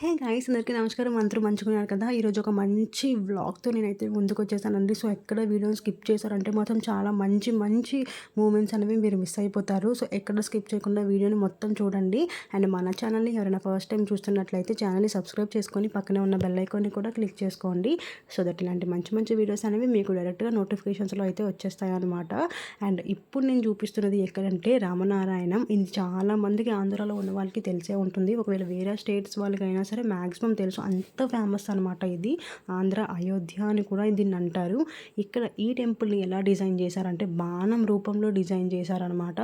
Hey guys అందరికీ నమస్కారం. అందరూ మంచుకున్నారు కదా? ఈరోజు ఒక మంచి వ్లాగ్తో నేనైతే ముందుకు వచ్చేసానండి సో ఎక్కడ వీడియోని స్కిప్ చేశారంటే మొత్తం చాలా మంచి మంచి మూమెంట్స్ అనేవి మీరు మిస్ అయిపోతారు. సో ఎక్కడ స్కిప్ చేయకుండా వీడియోని మొత్తం చూడండి. అండ్ మన ఛానల్ని ఎవరైనా ఫస్ట్ టైం చూస్తున్నట్లయితే ఛానల్ని సబ్స్క్రైబ్ చేసుకొని పక్కనే ఉన్న బెల్ ఐకాన్ని కూడా క్లిక్ చేసుకోండి. సో దట్ ఇలాంటి మంచి మంచి వీడియోస్ అనేవి మీకు డైరెక్ట్గా నోటిఫికేషన్స్లో అయితే వచ్చేస్తాయి అనమాట అండ్ ఇప్పుడు నేను చూపిస్తున్నది ఎక్కడంటే రామనారాయణం. ఇది చాలామందికి ఆంధ్రాలో ఉన్న వాళ్ళకి తెలిసే ఉంటుంది. ఒకవేళ వేరే స్టేట్స్ వాళ్ళకైనా సరే మ్యాక్సిమం తెలుసు. అంత ఫేమస్ అనమాట ఇది. ఆంధ్ర అయోధ్య అని కూడా దీన్ని అంటారు. ఇక్కడ ఈ టెంపుల్ని ఎలా డిజైన్ చేశారంటే బాణం రూపంలో డిజైన్ చేశారనమాట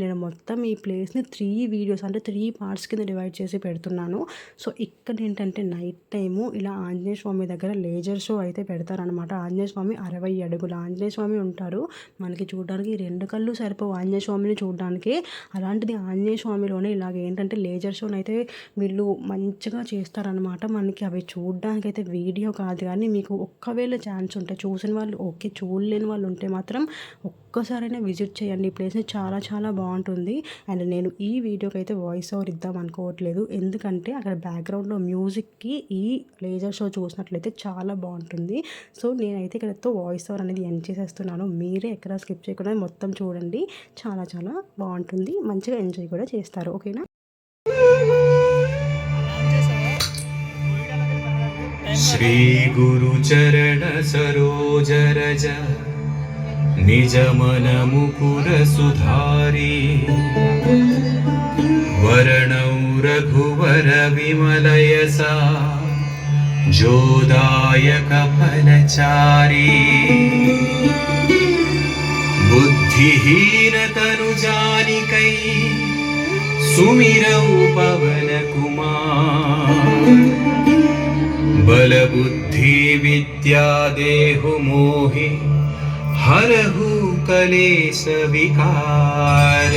నేను మొత్తం ఈ ప్లేస్ని త్రీ వీడియోస్ అంటే త్రీ పార్ట్స్ కింద డివైడ్ చేసి పెడుతున్నాను. సో ఇక్కడ ఏంటంటే నైట్ టైము ఇలా ఆంజనేయ స్వామి దగ్గర లేజర్ షో అయితే పెడతారనమాట ఆంజనేయ స్వామి అరవై అడుగులు. ఆంజనేయ స్వామి ఉంటారు. మనకి చూడడానికి రెండు కళ్ళు సరిపోవు ఆంజనేయ స్వామిని చూడడానికి. అలాంటిది ఆంజనేయ స్వామిలోనే ఇలాగ ఏంటంటే లేజర్ షోని అయితే వీళ్ళు మంచిగా చేస్తారనమాట మనకి అవి చూడడానికైతే అయితే వీడియో కాదు కానీ మీకు ఒక్కవేళ ఛాన్స్ ఉంటే చూసిన వాళ్ళు ఓకే చూడలేని వాళ్ళు ఉంటే మాత్రం ఒక్కసారైనా విజిట్ చేయండి. ఈ ప్లేస్ని చాలా చాలా బాగుంటుంది. అండ్ నేను ఈ వీడియోకి అయితే వాయిస్ ఓవర్ ఇద్దాం అనుకోవట్లేదు. ఎందుకంటే అక్కడ బ్యాక్గ్రౌండ్లో మ్యూజిక్కి ఈ లేజర్ షో చూసినట్లయితే చాలా బాగుంటుంది. సో నేనైతే ఇక్కడతో వాయిస్ ఓవర్ అనేది ఎండ్ చేసేస్తున్నాను. మీరే ఎక్కడ స్కిప్ చేయకుండా మొత్తం చూడండి. చాలా చాలా బాగుంటుంది. మంచిగా ఎంజాయ్ కూడా చేస్తారు. ఓకేనా? श्रीगुरुचरणसरोजरज निजमनमुकुरसुधारी वर्णौ रघुवरविमलयसा जोदायकफलचारी। बुद्धिहीनतनुजानिकै सुमिरौ पवनकुमार हरहु कलेश विकार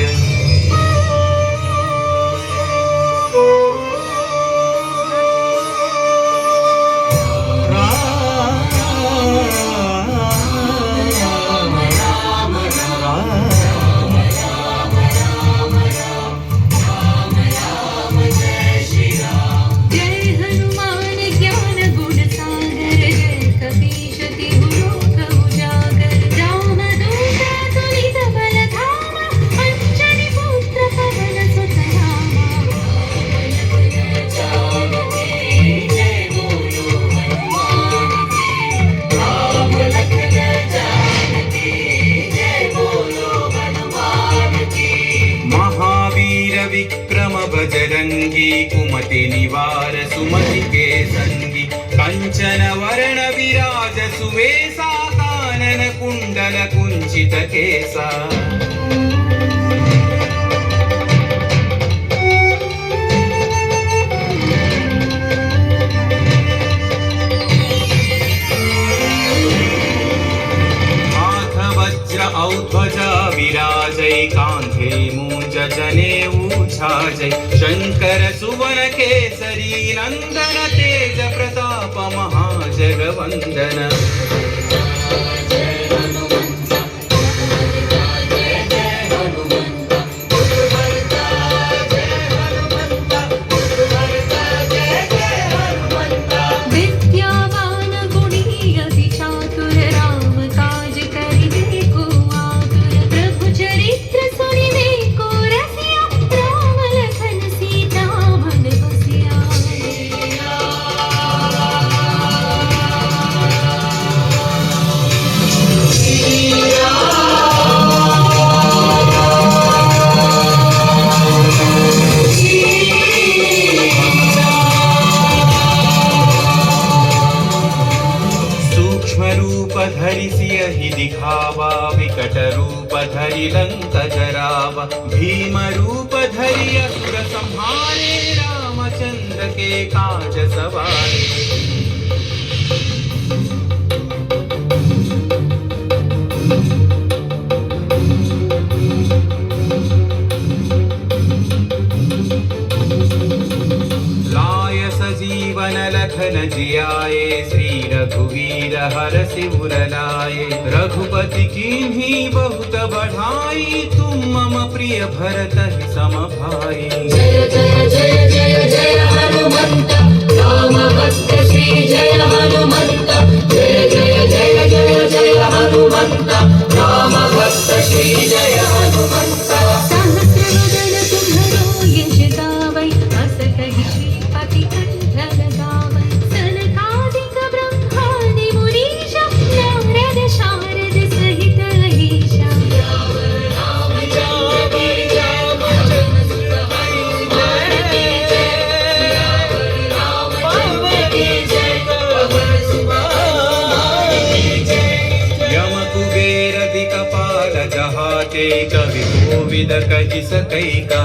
ಚಂದನ भीम रूप धरिय सुर संहारे रामचंद्र के काज सवारे लाय सजीवन लखन जियाए श्री रघुवीर हर सिर लाए। रघुपति की बहुत बढ़ाई, तुम मम प्रिय भरत सम भाई। जय जय जय जय जय हनुमंत। राम भक्त श्री जय हनुमंत।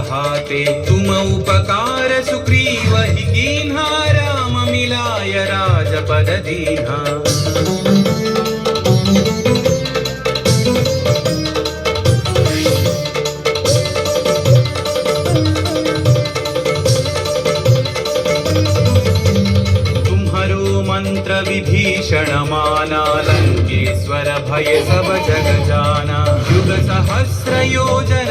कहाते तुम उपकार सुग्रीव ही राम मिलाय राजपद दीन्हा। मंत्र विभीषण माना लंकेश्वर भय सब जग जाना युग सहस्र योजन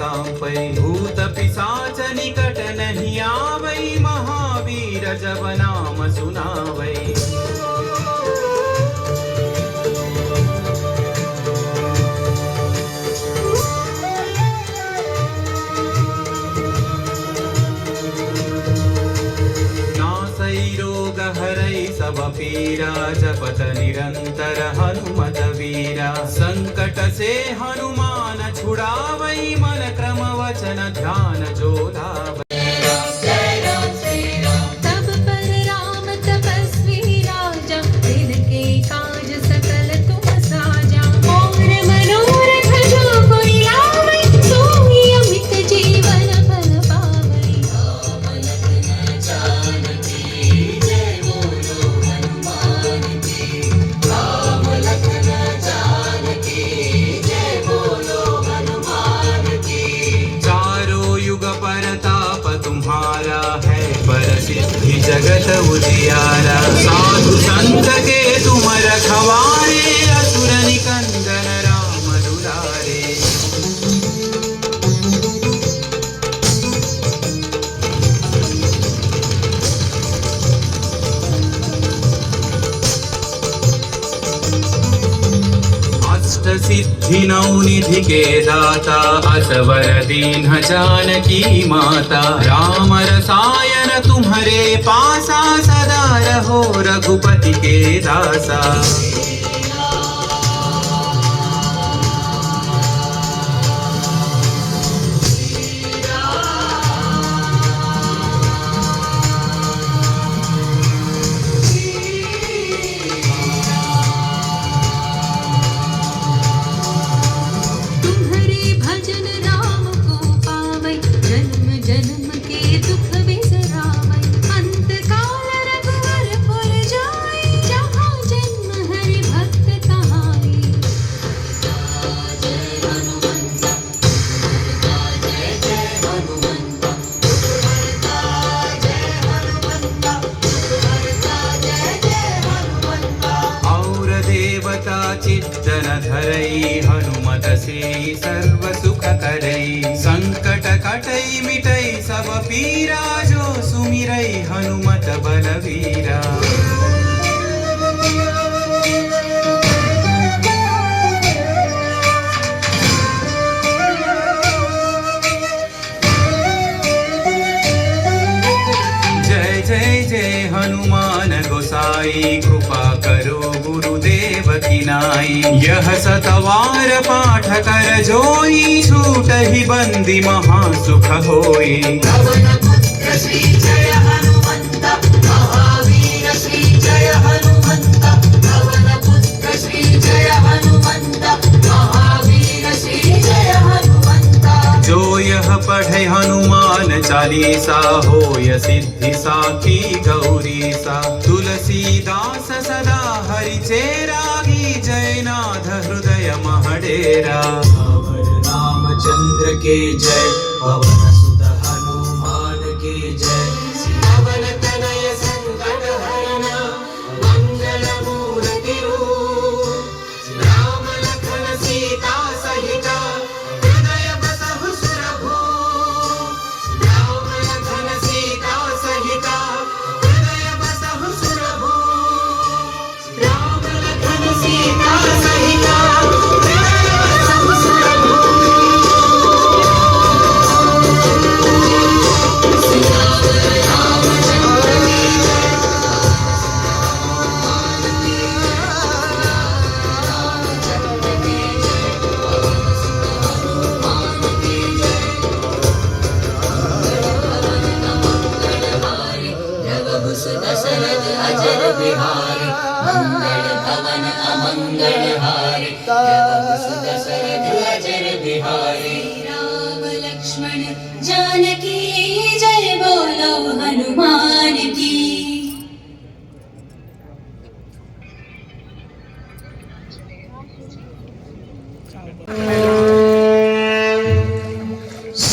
कांपै भूत पिशाच निकट नहीं आवै महावीर जब नाम सुनावै। पीरा जपत निरंतर हनुमत वीरा। संकट से हनुमान छुड़ावै मन क्रम वचन ध्यान जो ఉజియారా సాధు సంతకి के दाता असवर दीन जानकी माता। राम रसायन तुम्हारे पासा, सदा रहो रघुपति के दासा। धरई, हनुमत से सर्व सुख करई। संकट कटई, मिटई, सब पीरा, जो सुमिरई, हनुमत बलवीरा। हनुमान गोसाई, कृपा करो गुरुदेव की नाई। यह सतवार पाठ कर जोई, छूट ही बंदी महासुख होई। पवनपुत्र श्री जय हनुमन्त यह पढ़े हनुमान चालीसा होय सिद्धि साखी गौरी सा तुलसीदास सदा परिचेरागी जयनाथ हृदय महडेरा। राम चंद्र के जय, पवन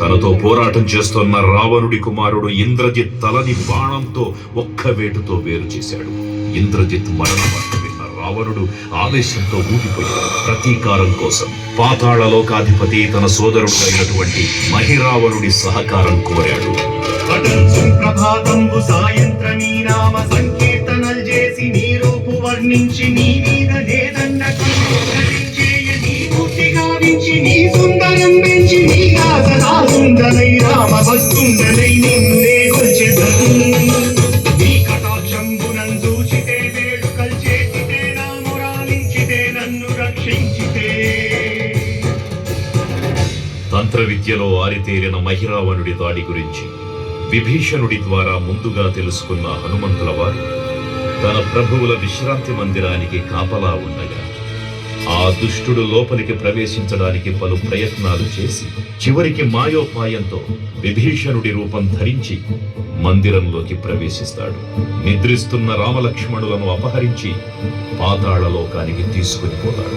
తనతో పోరాటం చేస్తున్న రావణుడి కుమారుడు ఇంద్రజిత్ తలని బాణంతో ఒక్క వేటుతో వేరు చేశాడు. ఇంద్రజిత్ మరణ విన్న రావణుడు ఆవేశంతో ఊగిపోయాడు. ప్రతీకారం కోసం పాతాళ లోకాధిపతి తన సోదరుడు అయినటువంటి మహిరావణుడి సహకారం కోరాడు. పటంసుం సాయంత్రమీ నామ సంకీర్తనలు చేసి నీ రూపు వర్ణించి నీ నిన్నే కొల్చెదను నీ నన్ను రక్షించితే. తంత్ర విద్యలో ఆరితేరిన మహిరావణుడి దాడి గురించి విభీషణుడి ద్వారా ముందుగా తెలుసుకున్న హనుమంతుల వారు తన ప్రభువుల విశ్రాంతి మందిరానికి కాపలా ఉన్నాయి దుష్టుడు లోపలికి ప్రవేశించడానికి పలు ప్రయత్నాలు చేసి చివరికి మాయోపాయంతో విభీషణుడి రూపం ధరించి మందిరంలోకి ప్రవేశిస్తాడు. నిద్రిస్తున్న రామలక్ష్మణులను అపహరించి పాతాళలోకానికి తీసుకుని పోతాడు.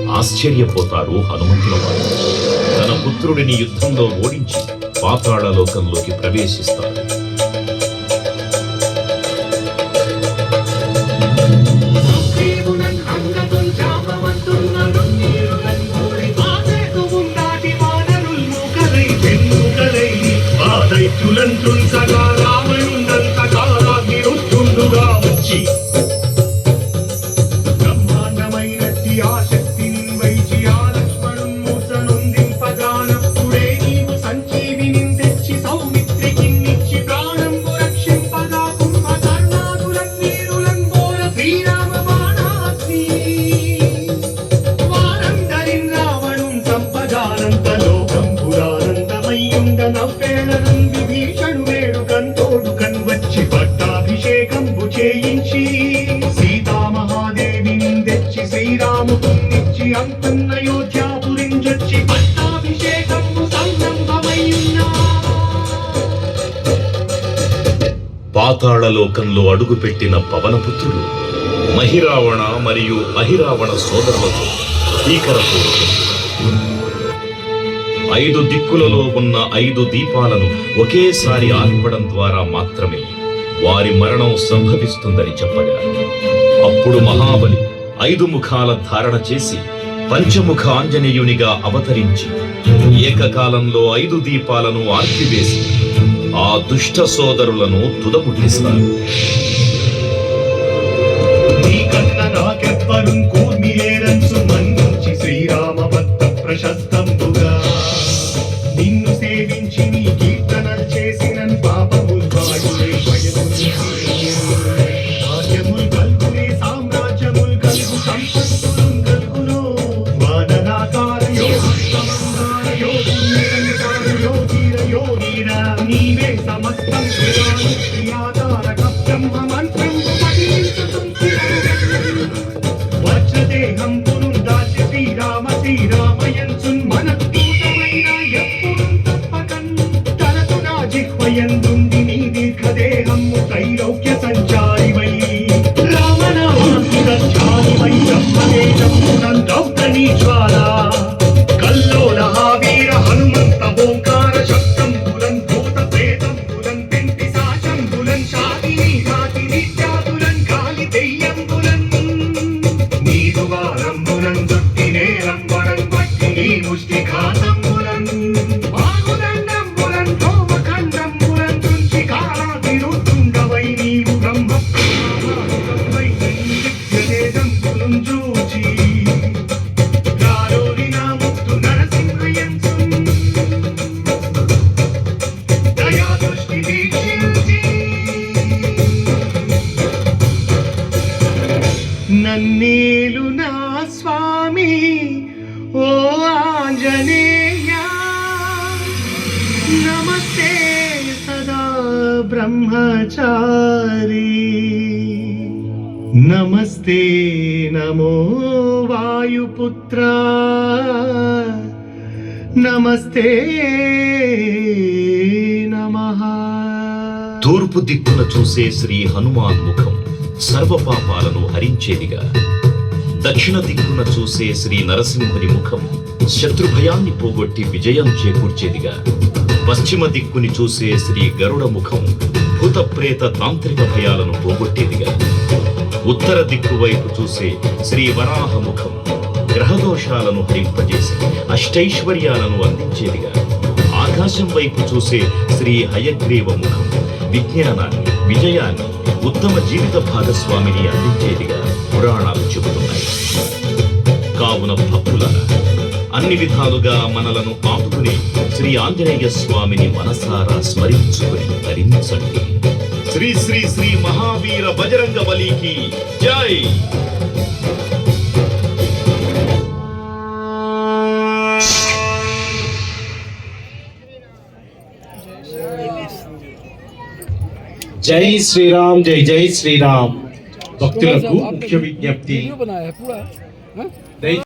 ఆశ్చర్యపోతారు హనుమంతుల వారు తన పుత్రుడిని యుద్ధంలో ఓడించి పాతాళలోకంలోకి ప్రవేశిస్తారు. తులంతున్ సగారా శ్రీరామునిచ్చి అంతన్నయోధ్యాపురించొచ్చి సంరంభమయ్యున్నా. పాతాళలోకంలో అడుగుపెట్టిన పవనపుత్రులు మహిరావణ మరియు అహిరావణ సోదరులతో భీకరపూర్వకం ఐదు దిక్కులలో ఉన్న ఐదు దీపాలను ఒకేసారి ఆర్పడం ద్వారా మాత్రమే వారి మరణం సంభవిస్తుందని చెప్పగా అప్పుడు మహాబలి ఐదు ముఖాల ధారణ చేసి పంచముఖ ఆంజనేయునిగా అవతరించి ఏకకాలంలో ఐదు దీపాలను ఆర్పివేసి ఆ దుష్ట సోదరులను తుదముట్టిస్తారు. వాయుపుత్ర నమస్తే నమ. తూర్పు దిక్కున చూసే శ్రీ హనుమాన్ ముఖం సర్వపాపాలను హరించేదిగా. దక్షిణ దిక్కున చూసే శ్రీ నరసింహుని ముఖం శత్రుభయాన్ని పోగొట్టి విజయం చేకూర్చేదిగా. పశ్చిమ దిక్కుని చూసే శ్రీ గరుడ ముఖం భూత ప్రేత తాంత్రిక భయాలను పోగొట్టేదిగా ఉత్తర దిక్కు వైపు చూసే శ్రీ వరాహముఖం గ్రహదోషాలను హరింపజేసి అష్టైశ్వర్యాలను అందించేదిగా ఆకాశం వైపు చూసే శ్రీ హయగ్రీవ ముఖం విజ్ఞానాన్ని విజయాన్ని ఉత్తమ జీవిత భాగస్వామిని అందించేదిగా పురాణాలు చెబుతున్నాయి. కావున భక్తుల అన్ని విధాలుగా మనలను ఆదుకుని శ్రీ ఆంజనేయ స్వామిని మనసారా స్మరించుకుని ధరించండి శ్రీ శ్రీ శ్రీ మహావీర బజరంగ బలికి జై! జై శ్రీరామ్ జై జై శ్రీరామ్. భక్తులకు ముఖ్య విజ్ఞప్తి.